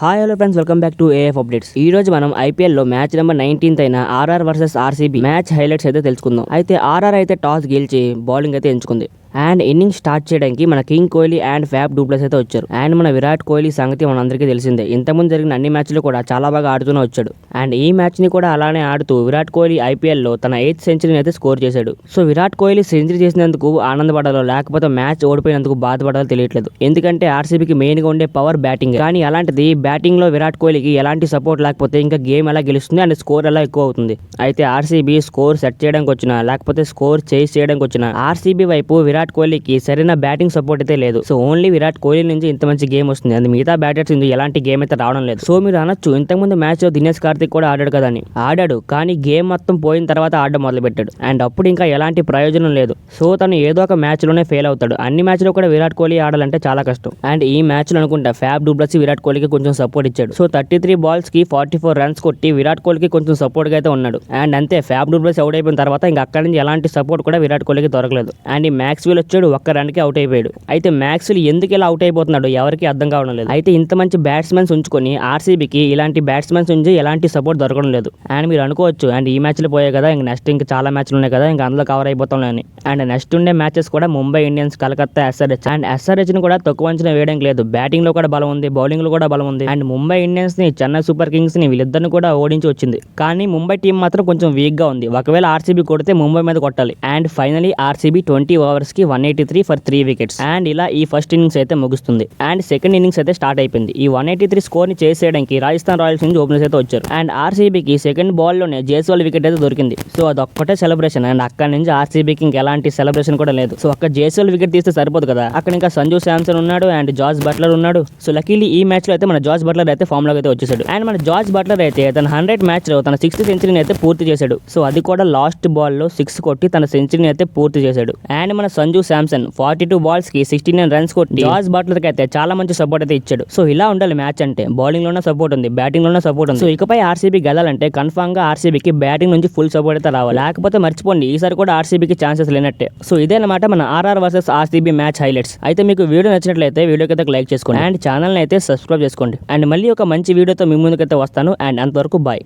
Hi hello friends welcome back to AF updates ఈ రోజు మనం ఐపీఎల్లో మ్యాచ్ నెంబర్ నైన్టీన్త్ అయిన RR versus RCB match highlights అయితే తెలుసుకుందాం. అయితే ఆర్ఆర్ అయితే టాస్ గెలిచి బౌలింగ్ అయితే ఎంచుకుంది. అండ్ ఇన్నింగ్ స్టార్ట్ చేయడానికి మన king Kohli and Faf du Plessis అయితే వచ్చారు. అండ్ మన విరాట్ కోహ్లీ సంగతి మనందరికీ తెలిసిందే. ఇంతకుముందు జరిగిన అన్ని మ్యాచ్లు కూడా చాలా బాగా ఆడుతూనే వచ్చాడు. అండ్ ఈ మ్యాచ్ని కూడా అలానే ఆడుతూ విరాట్ కోహ్లీ ఐపీఎల్లో తన ఎయిత్ సెంచరీని అయితే స్కోర్ చేశాడు. సో విరాట్ కోహ్లీ సెంచరీ చేసినందుకు ఆనందపడాలో లేకపోతే మ్యాచ్ ఓడిపోయినందుకు బాధపడాలో తెలియట్లేదు. ఎందుకంటే ఆర్సీబీకి మెయిన్గా ఉండే పవర్ బ్యాటింగ్. కానీ అలాంటిది బ్యాటింగ్లో విరాట్ కోహ్లీకి ఎలాంటి సపోర్ట్ లేకపోతే ఇంకా గేమ్ ఎలా గెలుస్తుంది అండ్ స్కోర్ ఎలా ఎక్కువ అవుతుంది? అయితే ఆర్సీబీ స్కోర్ సెట్ చేయడానికి వచ్చినా లేకపోతే స్కోర్ చేసి చేయడానికి వచ్చినా ఆర్సీబీ వైపు విరాట్ కోహ్లీకి సరైన బ్యాటింగ్ సపోర్ట్ అయితే లేదు. సో ఓన్లీ విరాట్ కోహ్లీ నుంచి ఇంత మంచి గేమ్ వస్తుంది. అండ్ మిగతా బ్యాటర్స్ నుంచి ఎలాంటి గేమ్ అయితే రావడం లేదు. సో మీరు అనొచ్చు ఇంతకుముందు మ్యాచ్లో దినేష్ కార్తిక్ కూడా ఆడాడు కదని అని. ఆడాడు కానీ గేమ్ మొత్తం పోయిన తర్వాత ఆడడం మొదలు పెట్టాడు అండ్ అప్పుడు ఇంకా ఎలాంటి ప్రయోజనం లేదు. సో తను ఏదో ఒక మ్యాచ్లోనే ఫెయిల్ అవుతాడు. అన్ని మ్యాచ్లో కూడా విరాట్ కోహ్లీ ఆడాలంటే చాలా కష్టం. అండ్ ఈ మ్యాచ్లో అనుకుంటా ఫ్యాబ్ డూప్లస్ విరాట్ కోహ్లీకి కొంచెం సపోర్ట్ ఇచ్చాడు. సో థర్టీ త్రీ బాల్స్కి ఫార్టీ ఫోర్ రన్స్ కొట్టి విరాట్ కోహ్లీకి కొంచెం సపోర్ట్గా అయితే ఉన్నాడు. అండ్ అంతే ఫ్యాబ్ డూప్లస్ అవుట్ అయిపోయిన తర్వాత ఇంకా అక్కడి నుంచి ఎలాంటి సపోర్ట్ కూడా విరాట్ కోహ్లీకి దొరకలేదు. అండ్ ఈ మ్యాక్స్ మ్యాక్స్వెల్ వచ్చాడు ఒక్క రన్కే అవుట్ అయిపోయాడు. అయితే మ్యాక్స్వెల్ ఎందుకు ఇలా అవుట్ అయిపోతున్నాడు ఎవరికి అర్థం కావడం లేదు. అయితే ఇంత మంచి బ్యాట్స్మెన్స్ ఉంచుకొని ఆర్సీబీకి ఇలాంటి బ్యాట్స్మెన్స్ ఉంచి ఎలాంటి సపోర్ట్ దొరకడం లేదు. అండ్ మీరు అనుకోవచ్చు అండ్ ఈ మ్యాచ్లో పోయాయి కదా ఇంక నెక్స్ట్ ఇంకా చాలా మ్యాచ్లు ఉన్నాయి కదా ఇంకా అందులో కవర్ అయిపోతాం అని. అండ్ నెక్స్ట్ ఉండే మ్యాచెస్ కూడా Mumbai Indians Calcutta SRH and ఎస్ఆర్హెచ్ని కూడా తక్కువ అంచనా వేయడం లేదు. బ్యాటింగ్లో కూడా బలం ఉంది బౌలింగ్లో కూడా బలం ఉంది. అండ్ ముంబై ఇండియన్స్ని చెన్నై సూపర్ కింగ్స్ని వీళ్ళిద్దరిని కూడా ఓడించి వచ్చింది. కానీ ముంబై టీం మాత్రం కొంచెం వీక్గా ఉంది. ఒకవేళ ఆర్సీబీ కొడితే ముంబై మీద కొట్టాలి. And finally RCB twenty ఓవర్స్కి one eighty three for three wickets and ఇలా ఈ ఫస్ట్ ఇన్నింగ్స్ అయితే ముగుస్తుంది. అండ్ సెకండ్ ఇన్నింగ్స్ అయితే స్టార్ట్ అయిపోయింది. ఈ వన్ ఎయిటీ త్రీ స్కోర్ని చేసేయడానికి రాజస్థాన్ రాయల్స్ నుంచి ఓపెనర్స్ అయితే వచ్చారు. అండ్ ఆర్సీబీకి సెకండ్ బాల్లోనే జేస్వాల్ వికెట్ అయితే దొరికింది. సో అదొక్కటే సెలబ్రేషన్ అండ్ అక్కడ నుంచి ఆర్సీబీకి ఇంకా ఎలాంటి సెలబ్రేషన్ కూడా లేదు. సో అక్కడ జేస్వాల్ వికెట్ తీస్తే సరిపోదు కదా. అక్కడ ఇంకా సంజు శాంసన్ ఉన్నాడు అండ్ జార్జ్ బట్లర్ ఉన్నాడు. సో లకీలీ ఈ మ్యాచ్లో అయితే మన జార్జ్ బట్లర్ అయితే ఫామ్లో అయితే వచ్చేసాడు. అండ్ మన జార్జ్ బట్లర్ అయితే తన హండ్రెడ్ మ్యాచ్లో తన సిక్స్త్ సెంచరీని అయితే పూర్తి చేశాడు. సో అది కూడా లాస్ట్ బాల్లో సిక్స్ కొట్టి తన సెంచరీని అయితే పూర్తి చేశాడు. అండ్ మన సంజు శాంసన్ ఫార్టీ టూ బాల్స్కి సిక్స్టీ నైన్ రన్స్ కొట్టి జార్జ్ బట్లర్కి అయితే చాలా మంచి సపోర్ట్ అయితే ఇచ్చాడు. సో ఇలా ఉండాలి మ్యాచ్ అంటే. బౌలింగ్లోనే సపోర్ట్ ఉంది బ్యాటింగ్లోనే సపోర్ట్ ఉంది. సో ఇకపై ఆర్సీబీ గెలాలంటే కన్ఫామ్గా ఆర్సీబీకి బ్యాటింగ్ నుంచి ఫుల్ సపోర్ట్ అయితే రావాలి. లేకపోతే మర్చిపోండి ఈసారి కూడా ఆర్సీబీకి ఛాన్సెస్ లేనట్టే. సో ఇదేనమాట మన RR versus RCB match highlights అయితే మీకు వీడియో నచ్చినట్లయితే వీడియోకి అయితే లైక్ చేసుకోండి. అండ్ ఛానల్ అయితే సబ్స్క్రైబ్ చేసుకోండి. అండ్ మళ్ళీ ఒక మంచి వీడియోతో మీ ముందుకైతే వస్తాను. అండ్ అంతవరకు బాయ్